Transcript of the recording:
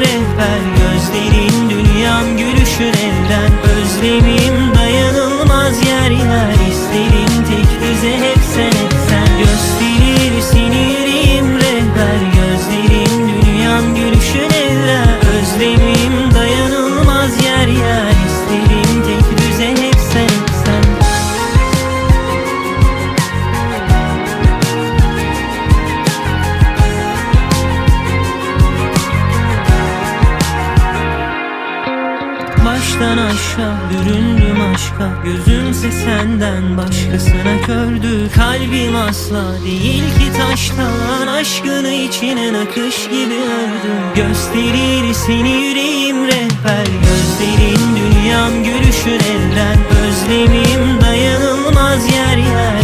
rehber Gözlerin dünyam gülüşün evren Özlemim Baştan aşağı büründüm aşka. Gözümse senden başkasına kördü. Kalbim asla değil ki taştan Aşkını içine nakış gibi ördü. Gösterir seni yüreğim rehber Gözlerin dünyam gülüşün evren Özlemim dayanılmaz yer yer